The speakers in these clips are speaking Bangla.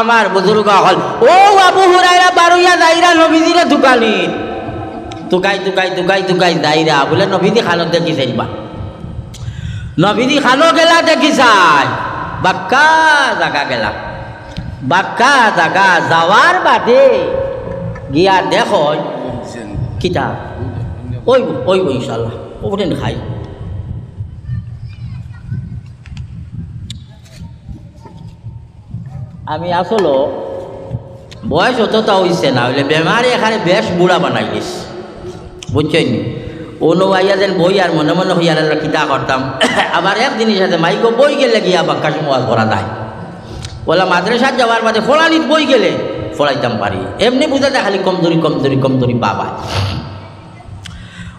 আমার বুজুর্গ হল। ও আবু হুরাইরা বারুইয়া যাইরা নবীজিরে দোকানি তুকাই তুকাই তুকাই তুকাই যাইরা বলে নবীদি খানো দেখি চাইবা নবীদি খানো গেলা দেখি চাই। বাক্কা জাগা গেলা। বাক্কা জাগা যাওয়ার বাদে গিয়া দেখো কিতা ওই ওই ইনশাল্লাহ ওটা খাই। আমি আসলো, বয়স অতটা হইছে না, হইলে বেমারি এখানে বেশ বুড়া বানাই গেছে বুঝছেন? অনু আইয়া যেন বই আর মনে মনে হইয়া কিতা করতাম? আবার এক জিনিস আছে, মাইকো বই গেলে গিয়া বাক্কা সময় করা যায়। বলা মাদ্রাসার যাওয়ার বাদে ফলানিত বই গেলে ফলাইতাম পারি। এমনি বুঝাতে খালি কমজোরি কমজোরি কমজোরি বাবা।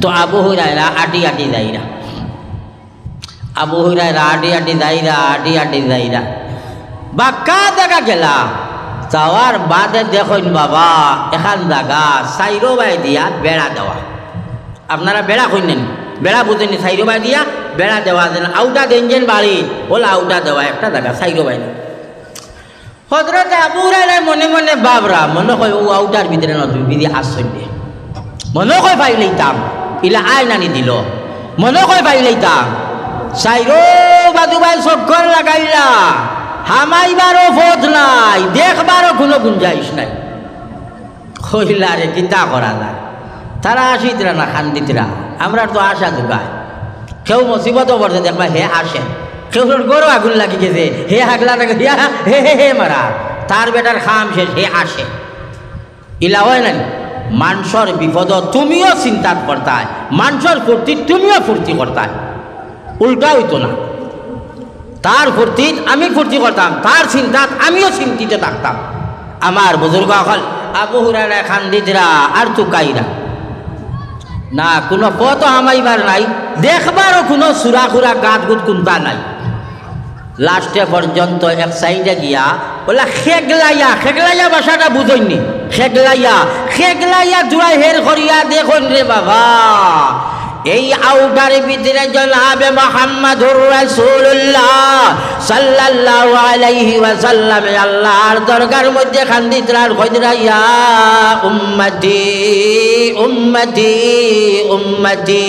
তো আবু হুরাইরা আটি আটি যাইরা আবু হুরাইরা আটি আটি যাইরা আটি আটি যাইরা বা কা দেখা গেলা। যাওয়ার বাদে দেখুন বাবা, এখান জায়গা সাইরো বাই দিয়া বেড়া দেওয়া। আপনারা বেড়া খুঁজলেন বেড়া বুঝেনি সাইরো বাই দিয়া, বেড়া দেওয়া দেন আউটা দেন যেন বাড়ি, বলে আউটা দেওয়া একটা জায়গা সাইরো বাই হজরত আবু হুরাইরা মনে মনে বাবরা মনে হয় ও আউটার ভিতরে নতুন, বিধি আশ্চর্য। মনে কয় পাই লইতাম ইলা আয় নানি দিল মনে কয় পাই লইতাম সাইরো বাদুবাই চক্কর লাগাইলা হামাইবারও ফোজ নাই দেখবারও কোনো গুঞ্জাইশ নাই কইলা রে কিতা করা যায় তারা আসিতরা না খান্দিতরা আমরা তো আশা যোগায় কেউ মুসিবতও পড়ছে দেখবা হে আসে কেউ গরু আগুন লাগি গেছে হে হাগলা না হে হে হে মারা তার বেটার খাম শেষ হে আসে ইলা হয় নাই মানুষের বিপদ তুমিও চিন্তা করতাই, মানুষের ফুর্তি তুমিও ফুর্তি করতাই। উল্টা হইতো না। তার ফুর্তিত আমি ফুর্তি করতাম, তার চিন্তাত আমিও চিন্তিত থাকতাম। আমার বুজুর্গ হল, আবু হুরারা খান্দিদরা আর তুকাইরা না, কোনো পথ হামাইবার নাই, দেখবারও কোনো সুরা খুরা গাত গুত কুন্তা নাই। লাস্টে পর্যন্ত এক সাইডে গিয়া বলে, খেগলাইয়া খেগলাইয়া বাসাটা বুঝইনি। খেগলাইয়া খেগলাইয়া জুড়াই হের করিয়া দেখুন রে বাবা। এই আউটার ভিতরে জনাবে মোহাম্মদুর রাসূলুল্লাহ সাল্লাল্লাহু আলাইহি ওয়াসাল্লাম। আল্লাহর দরগার মধ্যে খান্দিতরার কইদরা ইয়া উম্মতি উম্মতি উম্মতি,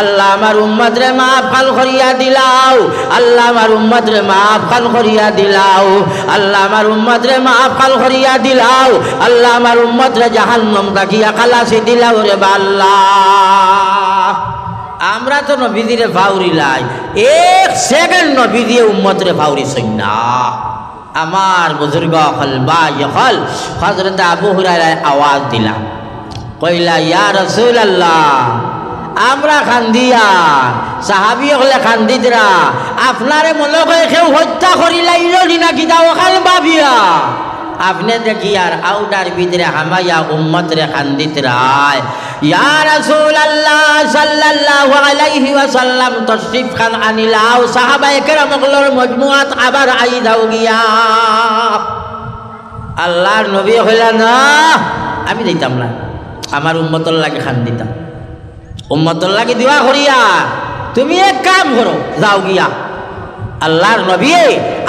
আল্লাহ আমার উম্মত রে মাফ খাল করিয়া দিলাও, আল্লাহ আমার উম্মত রে মাফ খাল করিয়া দিলাও, আল্লাহ আমার উম্মত রে মাফ খাল করিয়া দিলাও, আল্লাহ আমার উম্মত রে জাহান্নাম তাকিয়া খালাসি দিলাও রে বা আল্লাহ আমরা তো নবীদিরে ভাউরি লাই। এক সেকেন্ড নবী দিয়ে উম্মত রে ভাউরি সৈন্যা। আমার বুজুর্গ হল বা হল হজরত আবু হুরায় আওয়াজ দিলাম। কইলা, ইয়া রসুল আল্লাহ আমরা খান্দিয়া, সাহাবি হলে খান্দিতরা, আপনারে মনে করে কেউ হত্যা করি লাইল না কিতা ওখান ভাবিয়া আপনি দেখি আর আউটার ভিতরে হামাইয়া উম্মত রে খান্দিত রায় খান আনিলাও। আবার গিয়া। আল্লাহর নবী হইলা, না, আমি দিতাম না। আমার উম্মতর লাগে খান দিতাম উম্মতর লাগে দিওয়া করিয়া তুমি এক কাম করো, যাও গিয়া। আল্লাহর নবী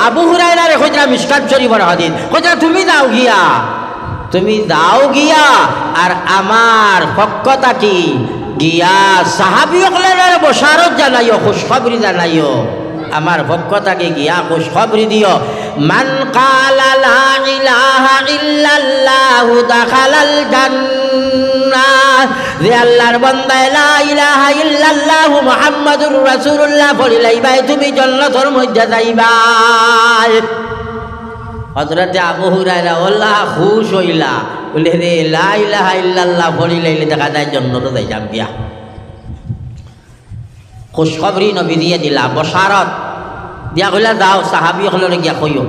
আবু হুরায়রা রে কইরা মিশকাত শরীফের হাদিস। কইরা তুমি যাও গিয়া। তুমি যাও গিয়া, আর আমার পক্ষতা কি? গিয়া সাহাবি বসারত জানাইও, খুশখবরি জানাইও। আমার পক্ষতাকে গিয়া খুশখবরি দিও। মান কালা লা বলিলাইবাই তুমি জান্নাতের মধ্যে যাইবাই হজরতে আবু হুরায়রা ওল্লাহ খুশ হইলা। বলে রে লা ইলাহা ইল্লাল্লাহ বলিলাইলে দেখা যায় জন্নত যাই যাম গিয়া। খুশখবরি নবী দিয়ে দিলা বসারত দিয়া কইলা, যাও, সাহাবি হলে গিয়া কইও।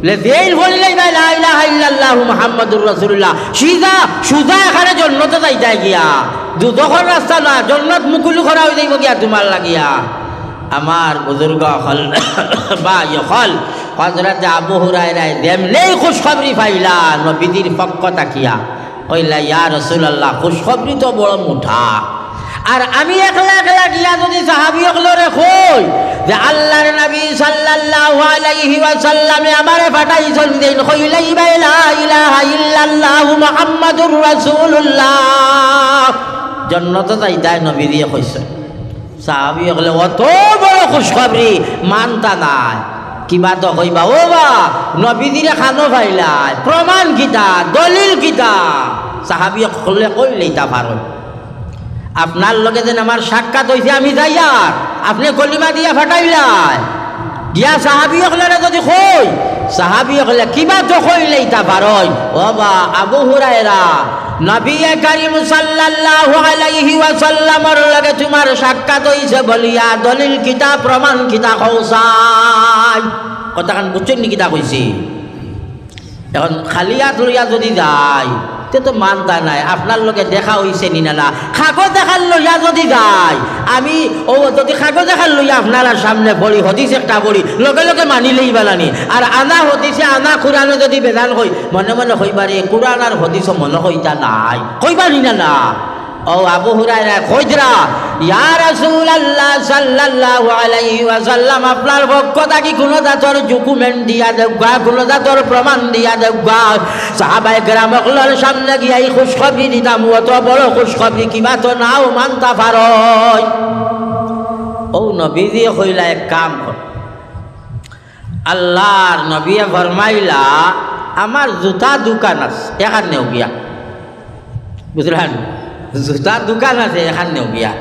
বলে দেইল বলিলাই ভাই লা ইলাহা ইল্লাল্লাহ মুহাম্মাদুর রাসূলুল্লাহ। সিধা সুজা এখানে জন্নতে যাইতা গিয়া। দুদখর রাস্তা না, জন্নত মুকুলি করা হয়ে যাইব গিয়া তোমার লাগিয়া। আমার বুজুর্গ হল, বা হল হজরত আবু হুরাইরাই দেমলেই খুশখবরি পাইলা, নবীদের পক্ষ তাকিয়া। কইলা, ইয়া রাসূলুল্লাহ, খুশখবরি তো বড় মুঠা। আর আমি একলা একলা গিয়া যদি সাহাবি অকলরে কই, যে আল্লাহর নবী সাল্লাল্লাহু আলাইহি ওয়াসাল্লামে আমারে পাঠাইছেন দেন, কইলাই লা ইলাহা ইল্লাল্লাহ মুহাম্মাদুর রাসূলুল্লাহ। জান্নাতে যাইতাই নবী দিয়ে কইছে। সাহাবি অকলে অত বড় খুশখবরি মানতা নাই। কিবা তো কইবা, ও বা নবীদিরে খানো ফাইলাই প্রমাণ কিতা, দলিল কিতা। সাহাবি অকলে কইলেই তা পারো আপনার লগে যেন আমার সাক্ষাৎ হয়েছে আমি যাই আর আপনি কলিমা দিয়া ফাটাইলাই দিয়া সাহাবি হলে যদি কই সাহাবি হলে কিবা তো কইলেই তা পারই ও বা, আবু হুরায়রা নবী করিম সাল্লাল্লাহু আলাইহি ওয়াসাল্লামর লগে তোমার সাক্ষাৎ হইছে বলিয়া দলিল কিতা প্রমাণ কিতা কৌসাই কথাখান বুঝছেন নি কিতা কইছি? এখন খালিয়াত লইয়া যদি যায় তে তো মানতা নাই, আপনার লোকে দেখা হইছে নিনালা কাগজ দেখার লইয়া যদি যায়, আমি, ও, যদি কাগজ দেখার লইয়া আপনারা সামনে পড়ি হতিছে একটা পড়ি, লগে লগে মানিলেই বেলানি। আর আনা হদিছে আনা কোরআনে যদি বেদান হই মনে মনে হইবারে কোরআন আর হদিস মনে হইতা নাই। হইবানি না না। ও, আবু হুরায়রা খোঁজরা আপনার পক্ষ থাকি কোন জাতর ডকুমেন্ট দিয়া দেওয়া কোন জাতর প্রমাণ দিয়া সাহাবায়ে কেরাম সকলের সামনে গিয়া এই খুশখবরি দিতাম অত বড় খুশখবরি কিবা তো নাও মানতা পারই। ও নবীজি কইলা এক কাম আল্লাহর নবিয়ে ফরমাইলা, আমার জুতা দোকান আছে, এখানেও গিয়া। বুঝলেন? জুতার দোকান আছে, এখানেও গিয়া।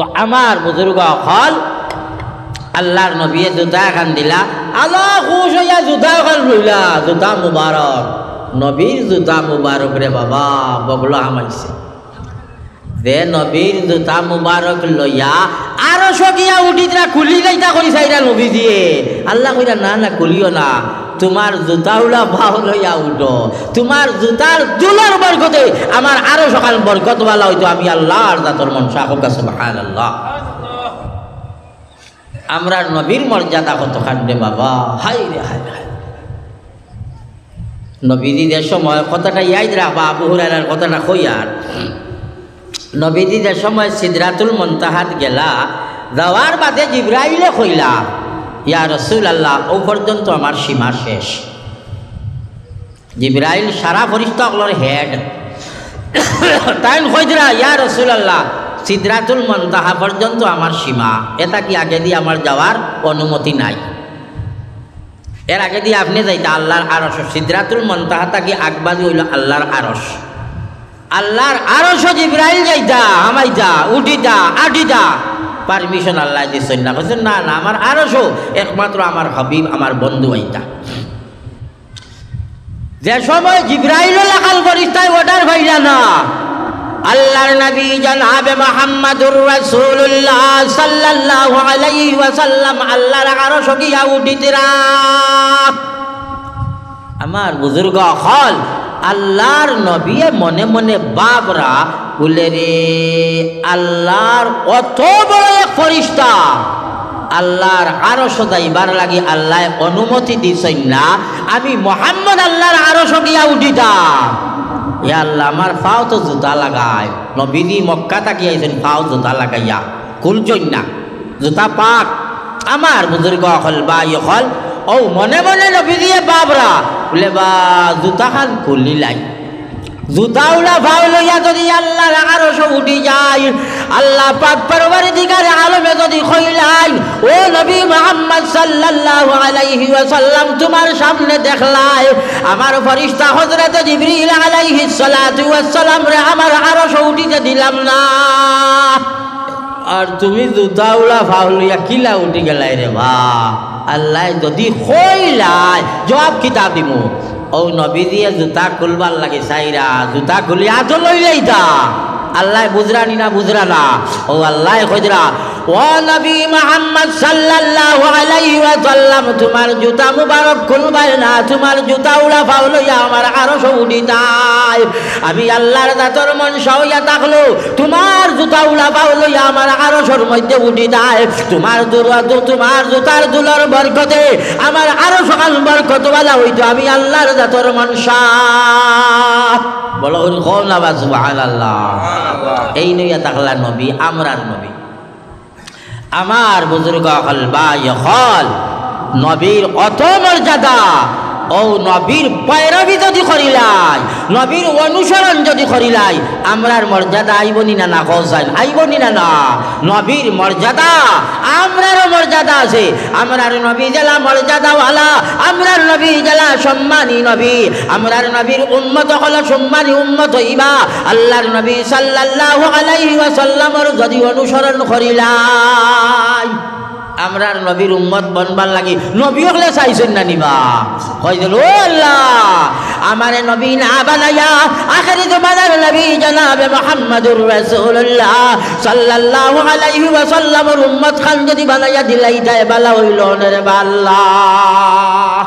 তো আমার বুজুর্গ অকল আল্লাহর নবীয়ে জুতা এখান দিলা। আল্লাহ খুশ হইয়া জুতা এখন রইলা জুতা মুবারক। নবীর জুতা মুবারক রে বাবা, বগলো আমাইছে দে নবীর জুতা মুবারক লইয়া আরও সগিয়া উঠিতরা খুলি যাইতা করি চাইরা নবী দিয়ে আল্লাহ কইরা, না না, খুলিও না। তোমার জুতাউলা ভাও লইয়া উঠো। তোমার জুতার দুলার বরকতে আমার আরও সকাল বরকত বালা হইতো। আমি আল্লাহর জাতর মন শাহক সুবহান আল্লাহ আমরা নবীর মর্যাদা কত কান্দে বাবা? হাই রে হাই হাই নবীদের সময় কথাটা ইয়াদ রাখবা আবু হুরার কথাটা কইয়ার নবীদের সময় সিদরাতুল মন্তাহাত গেলা, যাওয়ার বাদে জিব্রাইলে কইলা, ইয়া রসুল আল্লাহ ও পর্যন্ত আমার সীমা শেষ। জিব্রাইল সারা ফরিস্তাগুলোর হেড। তাই কইদরা ইয়া রসুল আল্লাহ সিদ্রাতুল মন্তাহা পর্যন্ত আমার সীমা, এটা কি আগে দিয়ে আমার যাওয়ার অনুমতি নাই? এর আগে দিয়ে আপনি যাইতা আল্লাহর আরস সিদ্রাতুল মন্তাহাটা কি আগবাজি হইল আল্লাহর আরস আল্লাহর আরস জিব্রাইল যাইতা আমাইতা উঠিতা, আটিতা। পারমিশন আল্লাহ দিচ্ছেন না। বলছেন না না, আমার আরসও একমাত্র আমার হবিব, আমার বন্ধু আইতা। যে সময় জিব্রাইল লাগাল করিস, তাই ওটার ভাইরা না। আল্লাহর নবী জনাবে মুহাম্মদুর রাসূলুল্লাহ সাল্লাল্লাহু আলাইহি ওয়াসাল্লাম আল্লাহর আরশ গিয়া উঠিতরা। আমার বুজুর্গ হল আল্লাহর নবিয়ে মনে মনে বাবরা বলে রে, আল্লাহর অত বড় এক ফরিস্তা। আল্লাহর আরও সদাইবার লাগি আল্লাহ অনুমতি দিছেন না, আমি মোহাম্মদ আল্লাহর আরও গিয়া উঠিতাম এ আল্লাহ আমার ফাও তো জুতা লাগায় নবীদি মক্কা তাকি আইছেন ফাও জুতা লাগাইয়া। কুলছই না, জুতা পাক। আমার বুজুর্গ হল বা হল, ও মনে মনে নবী দিয়ে বাবরা বলে, বা, জুতা খান খুলি লাই। উলা ভাও লইয়া যদি আল্লাহর আরও সব উঠি যায়, আল্লাহ পাক পরবারে দিগারে আলমে যদি কইলাই ও নবী মুহাম্মদ সাল্লাল্লাহু আলাইহি ওয়াসাল্লাম, তোমার সামনে দেখলাই, আমার ফরিস্তা হযরত জিবরিল আলাইহি সালাতু ওয়াসসালাম রে, আমার আরও সব উঠিতে দিলাম না। আর তুমি জুতা উলা ভাও লইয়া কিলা উঠি গেলাই রে, বা আল্লাহ যদি হইলাই জবাব কিতাব দিমু। ও নবী দিয়ে জোতা খুলবার লাগে চাইরা জোতা খুলি আজ লই যাইতা আল্লাহ বুঝরানি না বুঝরা ও আল্লাহ খোঁজরা, ও নবী মোহাম্মদ সাল্লাল্লাহু আলাইহি ওয়া সাল্লাম তোমার জুতা মুবারক খুলবাই না, তোমার জুতা উড়া লইয়া আমার আরও সৌদি তাই আমি আল্লাহর দাতর মন সইয়া থাকল, তোমার জুতা উড়া লইয়া আমার আরও সর মধ্যে উঠি দেয় তোমার তোমার জুতার দুলর বরকতে আমার আরও সকাল বরকত বালা হইতো, আমি আল্লাহর দাতর মন বলো কম না বা সুবহানাল্লাহ। এই নইয়া তাকলা নবী আমরার নবী। আমার বুজুর্গ হল বা হল নবীর অত মর্যাদা ও নবীর পয়রবি যদি করিলাই নবীর অনুসরণ যদি করিলাই আমরার মর্যাদা আইবনি না না কৌশাইন আইবনি না না। নবীর মর্যাদা আমরারও মর্যাদা আছে। আমরার নবী জেলা মর্যাদাওয়ালা, আমরার নবী জেলা সম্মানী নবী। আমরার নবীর উন্মত হল সম্মানী উন্মত হইবা। আল্লাহর নবী সাল্লাল্লাহু আলাইহি ওয়াসাল্লামর যদি অনুসরণ করিলাই আমরার নবীর উম্মত বনবার লাগি। নবী হলে চাইছেন না নিবা। কইছিল ও আল্লাহ, আমারে নবী না বানাইয়া আখেরি জমানার নবী জনাবে মুহাম্মদুর রাসূলুল্লাহ সাল্লাল্লাহু আলাইহি ওয়াসাল্লামর উম্মত খান যদি বানাইয়া দিলাই যায় বালা হইল রে আল্লাহ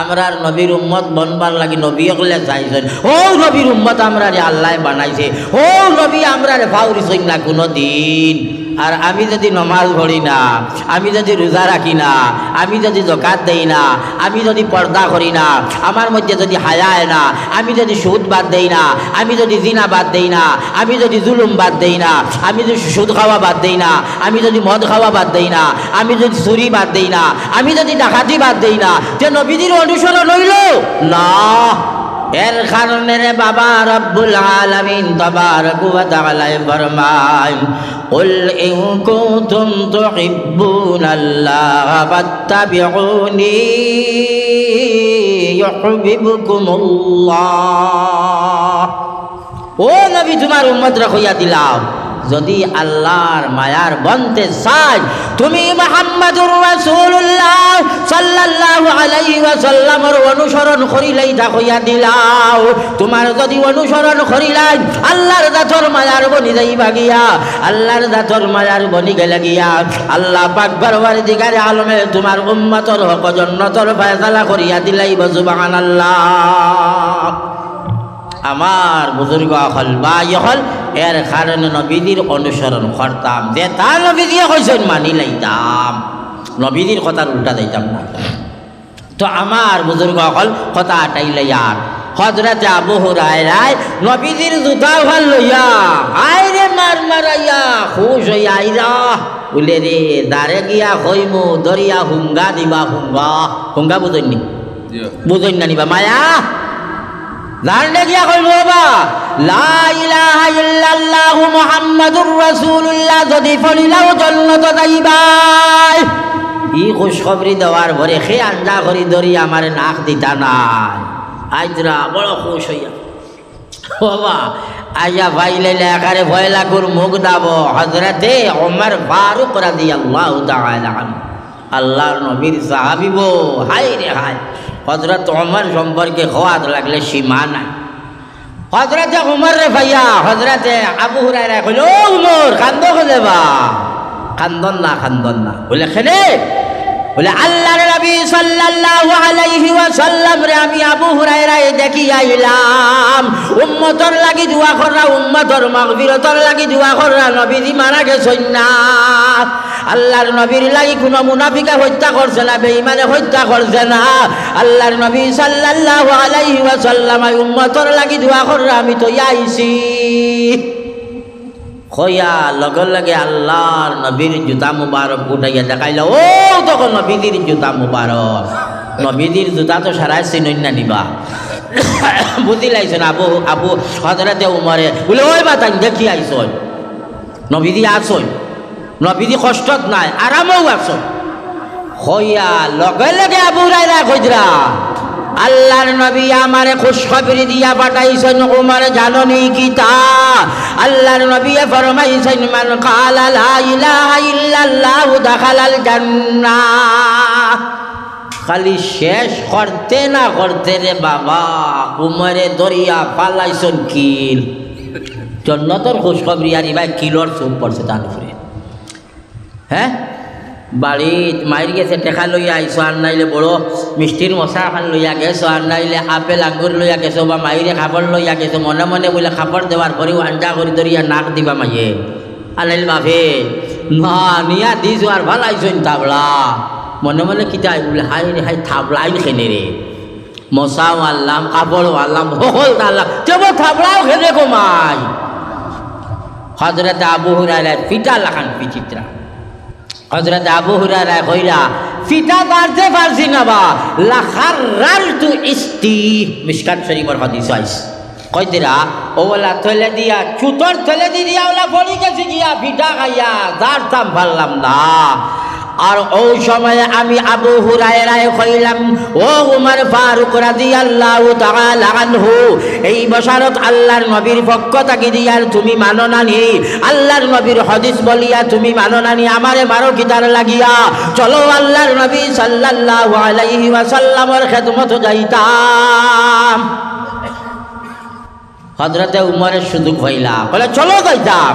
আমরার নবীর উম্মত বনবার লাগি, নবী হলে চাইছেন। ও নবীর উম্মত আমরা রে আল্লাহ বানাইছে। ও নবী আমরা রে ফাউরি সইন না কোনো দিন আর আমি যদি নমাজ পড়ি না আমি যদি রোজা রাখি না আমি যদি জকাত দেই না আমি যদি পর্দা করি না আমার মধ্যে যদি হায়ায় না আমি যদি সুদ বাদ দেই না আমি যদি জিনা বাদ দেই না আমি যদি জুলুম বাদ দেই না আমি যদি সুদ খাওয়া বাদ দেই না আমি যদি মদ খাওয়া বাদ দেই না আমি যদি চুরি বাদ দেই না আমি যদি ডাকাতি বাদ দেই না যে নবীদের অনুসরণ হইল না এর কারণে রে বাবা রব্বুল আলামিন তবারক ওয়া তাআলা ফরমায় قل إن كنتم تحبون الله فاتبعوني يحببكم الله ও নবী তোমার উম্মত রাখিয়া দিলাম যদি আল্লাহর মায়ার বনতে চাই তুমি মোহাম্মদুর রাসূলুল্লাহ সাল্লাল্লাহু আলাইহি ওয়াসাল্লামের অনুসরণ করিলেই তা হইয়া দিলাও। তোমার যদি অনুসরণ করিলাই, আল্লাহর দাতর মায়ার বনি যাইবা গিয়া, আল্লাহর দাতর মায়ার বনি গেলে গিয়া, আল্লাহ পাক বারবার দিগারে আলমে তোমার উম্মতর হক জন্নতর ফয়সালা করিয়া দিলাই সুবহানাল্লাহ। আমার বুজুর্গ হল বা হল এর কারণে নবীদের অনুসরণ করতাম। যে তার নবী দিয়ে কইছেন মানি লাইতাম। নবীদের কথার উল্টা দিতাম না। তো আমার বুজুর্গ হল কথা আটাইলে ইয়ার হজরতে আবু হুরায়রায় নবীদের জুতা ভালো লইয়া আয় রে মার মারাইয়া খুশ হইয়া আইরা বলে রে দারে গিয়া হইমু দরিয়া হুঙ্গা দিবা হুঙ্গা। হুঙ্গা বুঝইনি? বুঝইন না নিবা মায়া? জানলে গিয়া কইব বাবা? লা ইলাহা ইল্লাল্লাহু মুহাম্মাদুর রাসূলুল্লাহ, যদি ফলিলাও জান্নাত যাইবাই। ই খুশখবরি দেওয়ার ভরে সে আঞ্জা করি ধরি আমার নাক দিতা নাই। আইজরা বড় খুশ হইয়া। বাবা, আইয়া ভাইলে একারে ভয় লাগুর মুখ দাব। হজরতে ওমর ফারুক রাদিয়াল্লাহু তাআলা আল্লাহর নবীর সাহাবিব হাই রে হাই হজরত ওমর সম্পর্কে খোয়াত লাগলে সীমা নাই। হজরতে উমর রে ভাইয়া হজরতে আবু হুরায়রা কইল, ও উমর কান্দ কইলে বা? কান্দন না কান্দন না। বলে, খেলে? বলে, আল্লাহর নবী সাল্লাল্লাহু আলাইহি ওয়াসাল্লাম রে, আমি আবু হুরায়রা দেখি আইলাম। উম্মতর লাগি দোয়া কররা উম্মতর মাগফিরতর লাগি দোয়া কররা নবীজি মারা গেছই না। আল্লাহর নবীর লাগি কোনো মুনাফিকা হত্যা করছে না, বেঈমানে হত্যা করছে না। আল্লাহর নবী সাল্লাল্লাহু আলাইহি ওয়াসাল্লাম উম্মতর লাগি দোয়া কররা আমি তো আইছি। হইয়া লগে লগে আল্লাহর নবীর জুতা মুবারক উঠাইয়া দেখাইল, ও তখন নবীদের জুতা মুবারক। নবীদের জুতা তো সারাই চিনই না নিবা। বুঝি লাইছেন আবু আবু হজরতে উমরে বলে ওই বাতান দেখি আইস নবীদি আসই নবীদি কষ্টত নাই, আরামেও আসই হইয়া লগে লগে আবু রায়রা কইদরা আল্লাহর নবী আমারে খুশখবরি দিয়া পাঠাইছেন, উমর জাননি কি তা? আল্লাহর নবী ফরমাইছেন, মান কালা লা ইলাহা ইল্লাল্লাহু দাখালাল জান্নাহ। খালি শেষ করতে না করতে রে বাবা, উমরে দরিয়া পালাইছন কিল। জন্নতর খুশখবরি আর ইবাই কিলোর চুপ পড়ছে তার হ্যাঁ বাড়িত মাইর গেছে টেকা লইয়া আইসো আর নাইলে বড় মিষ্টির মশা খান লইয়া গেছো আর নাইলে আপেল আঙ্গুর লইয়া গেছো বা মাইরে খাপড় লইয়া গেছো মনে মনে বলে খাপড় দেওয়ার পরেও আঞ্জা করে ধরিয়া নাক দিবা মাইয়ে। আনাইল বাপে না নিয়া দিছো আর ভালো আইসন তাবলা। মনে মনে কিতাই বলে, হাই রে হাই থাবলাই খেনে রে মশাও আনলাম কাপড়ও আনলাম সকল আনলাম কেবল থাবলাও খেলে কমাই। হজরত আবু হুরায় পিটা লাখান বিচিত্রা হজরত আবু হুরায় কইরা ফিটা পারতে পারছি না বা, লাখার রাল তু ইস্তি। মিসকান শরীফর হাদিস আইস। কইতেরা ওলা থলে দিয়া, চুতর থলে দিয়া ওলা পড়ি গেছে গিয়া ফিটা খাইয়া দাম পারলাম না। আর ওই সময়ে আমি আবু হুরায়রায় কইলাম ও উমর ফারুক রাদিয়াল্লাহু তাআলা আনহু, এই বশারত আল্লাহর নবীর পক্ষ থাকি দিয়ার তুমি মানো নানি। আল্লাহর নবীর হদিস বলিয়া তুমি মানো নানি, আমারে মারো কিতার লাগিয়া। চলো আল্লাহর নবী সাল্লাল্লাহু আলাইহি ওয়াসাল্লামের খেদমত যাইতাম। হজরতে উমরের সুযোগ হইলা বলে, চলো যাইতাম।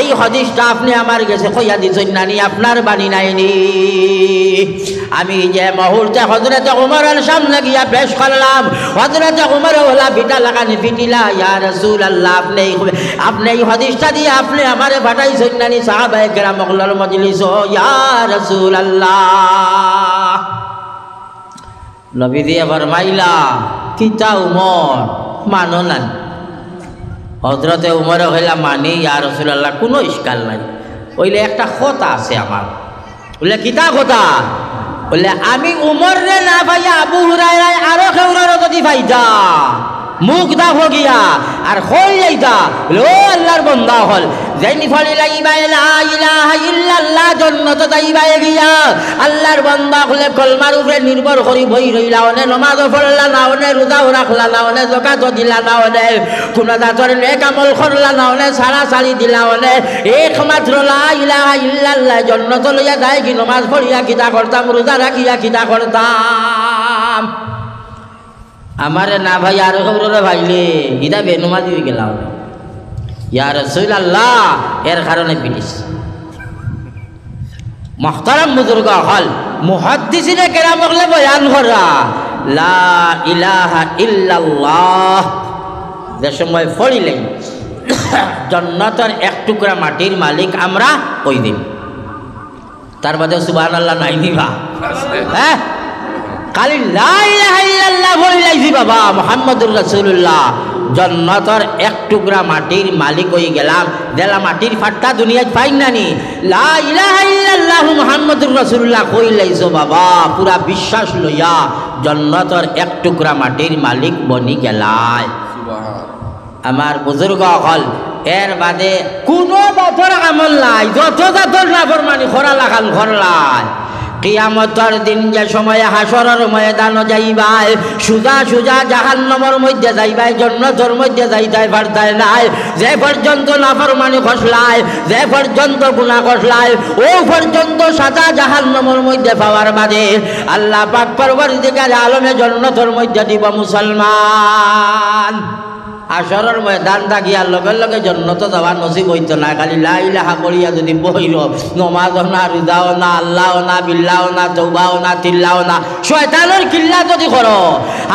এই হাদিসটা আপনি আমার কাছে কইয়া দিছেন নানি, আপনার বাণী নাইনি। আমি যে মুহূর্তে হযরত ওমরের সামনে গিয়া পেশ করলাম, হযরত ওমর ওলা পিটা লাগানি পিটিলা ইয়া রাসূলুল্লাহ, আপনি আপনি এই হাদিসটা দিয়ে আপনি আমারে পাঠাইছেন নানি, সাহাবায়ে কেরাম মজলিস ইয়া রাসূলুল্লাহ নবী দিয়ে ফরমাইলা কিতা উমর? মানো না হজরতে উমরে হইলা মানি, ইয়া রসুল্লাহ কোনো ইস্কাল নাই। ওইলে একটা কথা আছে আমার। বললে কিতা কথা? বললে আমি উমর রে না ভাইয়া আবু হুরাই আরও কেউরারও যদি ভাইতা মুখ দা গিয়া আর হই যাইতা ও আল্লাহর বন্দা হল। যেনি ফলি লাইবাই লা ইলাহা ইল্লাল্লাহ, জন্নত যাইবাই গিয়া। আল্লাহর বন্দা হলে কলমার উপরে নির্ভর করি, বই রইলা অনে নমাজ পড়লা না অনে রোজাও রাখলা না অনে জকাত দিলা না অনে কোন দাতর নেক আমল করলা না অনে, সারা সারি দিলা অনে। একমাত্র লা ইলাহা ইল্লাল্লাহ, জন্নত লইয়া যায় কি নমাজ পড়িয়া কিতা করতাম, রোজা রাখিয়া কিতা করতাম। আমারে না ভাই, আর খবরে ভাইলে ইদা বেনুমা দিয়ে গেলাম। ইয়া রসুল আল্লাহ এর কারণে পিটিস মহতারাম বুজুর্গ হল, মুহাদ্দিসিনে কেরাম হলে বয়ান করা, লা ইলাহা ইল্লাল্লাহ। যে সময় ফড়িলেন জন্নতের এক টুকরা মাটির মালিক আমরা ওই দিন। তার বাদে সুবাহ আল্লাহ নাই নিবা হ্যাঁ? খালি লাইলাহাইল্লাহ বলে লাইছি বাবা মোহাম্মদুর রাসূলুল্লাহ। জন্নতর এক টুকরা মাটির মালিক হয়ে গেলাম। দেলা মাটির ফাট্টা দুনিয়ায় পাই নানি ইলাহা ইল্লাল্লাহ মুহাম্মাদুর রাসূলুল্লাহ কই লাইছো বাবা পুরা বিশ্বাস লইয়া জন্নতর এক টুকরা মাটির মালিক বনি গেলায় আমার বুজুর্গ হল এর বাদে কোনো বছর আমল নাই যত জাতর নাফর মানি খরা লাগান খরলাই কিয়ামতর দিন যে সময়ে হাসরের ময়দান যাইবাই, সুজা সুজা জাহান্নমর মধ্যে যাইবাই, জন্নতর মধ্যে যাইতাই, পারতাই নাই। যে পর্যন্ত নাফরমানি খসলায়, যে পর্যন্ত গুণা খসলায়, ও পর্যন্ত সাদা জাহান্নমর মধ্যে পাওয়ার বাদে আল্লাহ পাক পরবর দিকে আলমে জন্নতর মধ্যে দিব মুসলমান। আসরের ময়দান থাকিয়া লগে লগে জন্নত যাওয়ার নসিব হইতো না। খালি লাইলাহা করিয়া যদি বহির নমাজ না রুদাও না আল্লাহ না বিল্লাও না তৌবাও না, তিল্লাও না, শয়তানের কিল্লা যদি করো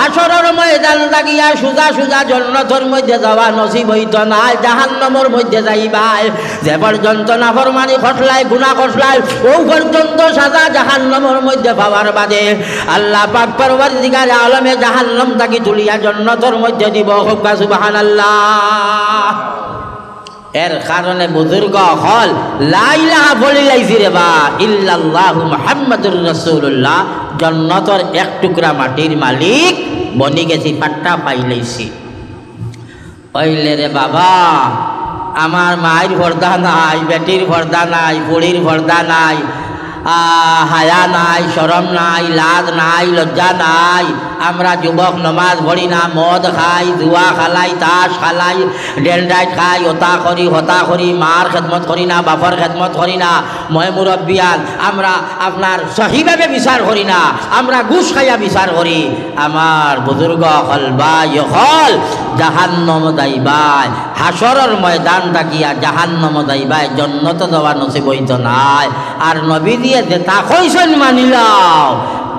আসরের ময়দান থাকিয়া সুজা সুজা জন্নতর মধ্যে যাওয়া নসিব হইতো না। জাহান্নমর মধ্যে যাইবাই, যে পর্যন্ত নাফরমানি খসলাই গুণা খসলাই ও পর্যন্ত সাজা জাহান্নমর মধ্যে পাওয়ার বাদে আল্লাহ পাক পরবার দিগারে আলমে জাহান্নম তাকে তুলিয়া জন্নতর মধ্যে দিব। হোক সুবাহ এর কারণে বুজুর্গ হল লাইলাহা বলি লাইছি রে বা, ইল্লাল্লাহু মুহাম্মাদুর রাসূলুল্লাহ। জন্নতর এক টুকরা মাটির মালিক বনি গেছি, পাট্টা পাইলেছি ওইলে রে বাবা, আমার মায়ের ভর্দা নাই, বেটির ভর্দা নাই, বুড়ির ভর্দা নাই হায়া নাই, শরম নাই, লাজ নাই, লজ্জা নাই। আমরা যুবক নমাজ পড়ি না, মদ খাই, জুয়া খালাই, তাস খালাই ডেলডাইট খাই হতা করি হতা করি, মার খেদমত করি না বাপর খেদমত করি না, মই মুরব্বিয়ান আমরা আপনার সহিভাবে বিচার করি না, আমরা ঘুষ খাইয়া বিচার করি। আমার বুজুর্গ হল বা হল জাহান্নম দাইবাই হাসরের ময়দান থাকিয়া জাহান্নম দাইবাই জন্নত দেওয়া নসিব হইত নাই। আর নবী দিয়ে যে তা কইসন মানিলাও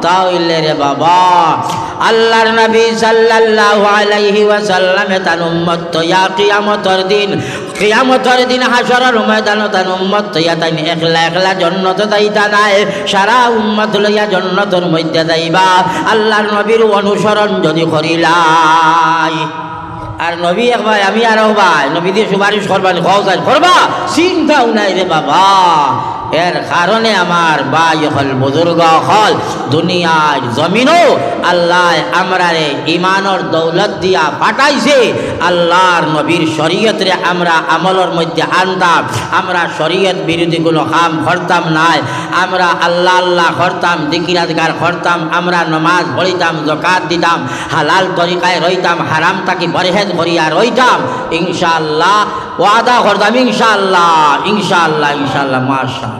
তাইলে রে বাবা, আল্লাহর নবী সাল্লাল্লাহু আলাইহি ওয়াসাল্লাম তান উম্মত তৈয়া কিয়ামতের দিন কিয়ামতের দিন হাসরের ময়দান তান উম্মত তৈয়া তাই একলা একলা জন্নত দাইতা নাই, সারা উম্মত লইয়া জন্নতের মধ্যে যাইবা। আল্লাহর নবীর অনুসরণ যদি করিলাই। আর নবী একবার আমি আর ভাই নবী দিয়ে সুপারিশ করবানি খাওয়াই করবা, চিন্তাও নাই রে বাবা। এর কারণে আমার বাই হল বুজুর্গ হল, দুনিয়ার জমিনও আল্লাহ আমরা রে ইমানর দৌলত দিয়া পাঠাইছে। আল্লাহর নবীর শরীয়তরে আমরা আমলের মধ্যে আনতাম, আমরা শরীয়ত বিরোধী কোনো কাম করতাম নাই, আমরা আল্লাহ আল্লাহ করতাম, দিকিরাজগার করতাম, আমরা নমাজ পড়িতাম জকাত দিতাম, হালাল তরিকায় রইতাম, হারাম তাকে পরহেজ করিয়া রইতাম, ইনশাআল্লাহ ওয়াদা করতাম, ইনশাআল্লাহ ইনশাআল্লাহ ইনশাআল্লাহ মাশা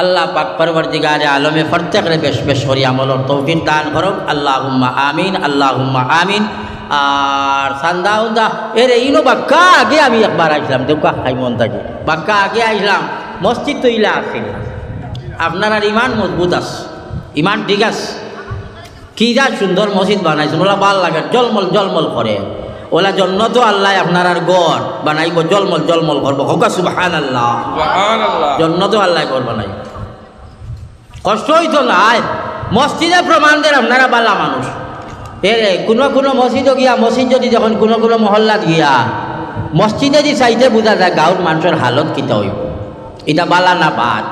আল্লাহ পাক পরবর্তীগারে আলমে প্রত্যেকরে বেশ বেশ করি আমলর তৌফিক দান আল্লাহ হুম্মা আমিন আল্লাহ হুম্মা আমিন। আর সান্দা উন্দা, এরে ইনো বাক্কা আগে আমি একবার আসলাম, দেখো, খাই মন থাকি। বাক্কা আগে আসলাম, মসজিদ তো ইলা আছিল আপনার আর ইমান মজবুত আছে, ইমান ঠিক আছে। কি যা সুন্দর মসজিদ বানাইছেন ওলা ভালো লাগে, জলমল জলমল করে। ওলা জন্য তো আল্লাহ আপনার আর গড় বানাইব জলমল জলমল করব হোকা সুবাহান আল্লাহ জন্য তো আল্লাহ করব নাই কষ্ট হইতো নাই মসজিদে প্রমাণ দেন আপনারা বালা মানুষ। এ কোনো কোনো মসজিদও গিয়া মসজিদ যদি যখন কোনো কোনো মহল্লাত গিয়া মসজিদে যদি চাইতে বোঝা যায় গাঁৱৰ মানুষের হালত কিতা হইব? এটা বালা না বাদ।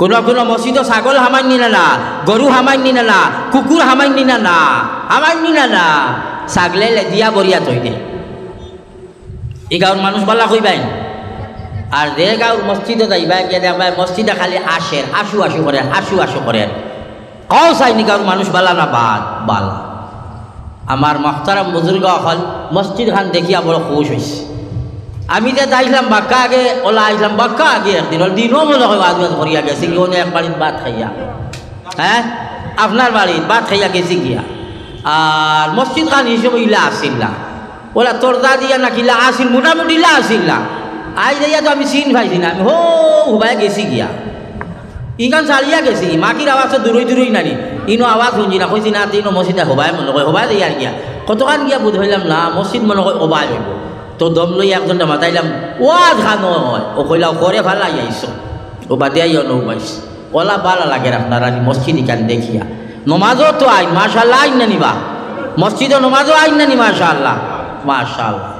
কোনো কোনো মসজিদও ছাগল হামাইনি না না গরু হামাইনি না না কুকুর হামাইনি না না হামাইনি না না। ছাগলে লেদিয়া বরিয়া থৈ দে এই গাঁৱৰ মানুষ বালা কইবাই। আর যে গাঁৱৰ মসজিদে যাইবা গিয়ে দেখবা মসজিদে খালি আসের আশু আশু করেন আশু আশু করেন কও চাইনি গাঁৱৰ মানুষ বালা না বাদ, বালা। আমার মহতারাম বুজুর্গ হল মসজিদ খান দেখিয়া বড় খুশ হয়েছে আমি যে যাইলাম বাক্কা আগে ওলা আইলাম বাক্কা আগে একদিন ওর দিনও মনে হয় আজ বাজ করিয়া গেছি কি এক বাড়ির ভাত খাইয়া। হ্যাঁ আপনার বাড়ির ভাত খাইয়া গেছি গিয়া আর মসজিদ খান হিসেবে ইলা আসিল না। ওলা তোরদা দিয়া নাকিলা আসিল, মোটামুটি ইলা আসিল না। আই যাইয়া তো আমি চিন পাইছি না, আমি হো হুবাই গেছি গিয়া। ইখান চালিয়া গেছি মাকির আওয়াজ দূরই দূরই নানি। ইনো আওয়াজ শুনছি না, কইছি না, তিনো মসজিদে হবাই মনে কয় হবাই আর গিয়া। কতখান গিয়া বুধ হইলাম, না, মসজিদ মনে কয় হবাই হইব। তো দম লই একজন মাতাইলাম ওয়াজ খানো ও কইলা করে ভালো আইস ও বাদে আইয়া নৌ পাইস ওলা ভালো লাগে আপনার মসজিদ ইখান দেখিয়া। নমাজও তো আইন মাশাল্লাহ আইন না নিবা। মসজিদে নমাজও আইন না নি মাশাল্লাহ মাশাল্লাহ